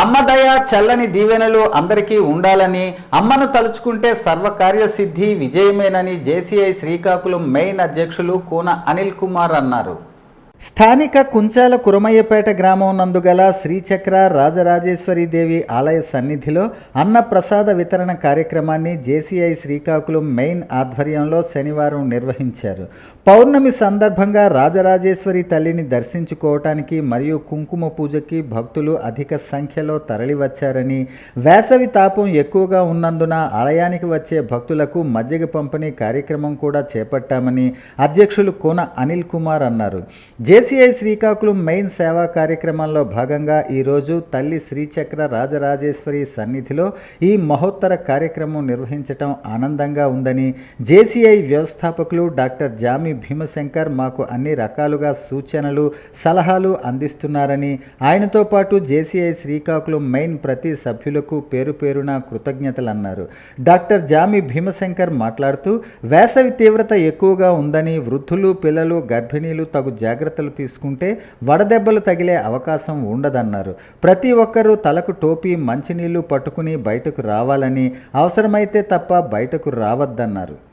అమ్మదయ చల్లని దీవెనలు అందరికీ ఉండాలని అమ్మను తలుచుకుంటే సర్వకార్య సిద్ధి విజయమేనని జేసీఐ శ్రీకాకుళం మెయిన్ అధ్యక్షులు కూన అనిల్ కుమార్ అన్నారు. స్థానిక కుంచాల కురమయ్యపేట గ్రామం నందుగల శ్రీచక్ర రాజరాజేశ్వరి దేవి ఆలయ సన్నిధిలో అన్నప్రసాద వితరణ కార్యక్రమాన్ని జేసీఐ శ్రీకాకుళం మెయిన్ ఆధ్వర్యంలో శనివారం నిర్వహించారు. పౌర్ణమి సందర్భంగా రాజరాజేశ్వరి తల్లిని దర్శించుకోవటానికి మరియు కుంకుమ పూజకి భక్తులు అధిక సంఖ్యలో తరలివచ్చారని వేసవి తాపం ఎక్కువగా ఉన్నందున ఆలయానికి వచ్చే భక్తులకు మజ్జిగ పంపిణీ కార్యక్రమం కూడా చేపట్టామని అధ్యక్షులు కోన అనిల్ కుమార్ అన్నారు. జేసీఐ శ్రీకాకుళం మెయిన్ సేవా కార్యక్రమంలో భాగంగా ఈరోజు తల్లి శ్రీచక్ర రాజరాజేశ్వరి సన్నిధిలో ఈ మహోత్తర కార్యక్రమం నిర్వహించటం ఆనందంగా ఉందని జేసీఐ వ్యవస్థాపకులు డాక్టర్ జామి భీమశంకర్ మాకు అన్ని రకాలుగా సూచనలు సలహాలు అందిస్తున్నారని ఆయనతో పాటు జేసీఐ శ్రీకాకుళం మెయిన్ ప్రతి సభ్యులకు పేరు పేరున కృతజ్ఞతలు అన్నారు డాక్టర్ జామి భీమశంకర్ మాట్లాడుతూ వేసవి తీవ్రత ఎక్కువగా ఉందని వృద్ధులు పిల్లలు గర్భిణీలు తగు జాగ్రత్త జాగ్రత్తలు తీసుకుంటే వడదెబ్బలు తగిలే అవకాశం ఉండదన్నారు. ప్రతి ఒక్కరూ తలకు టోపీ మంచినీళ్ళు పట్టుకుని బయటకు రావాలని అవసరమైతే తప్ప బయటకు రావద్దన్నారు.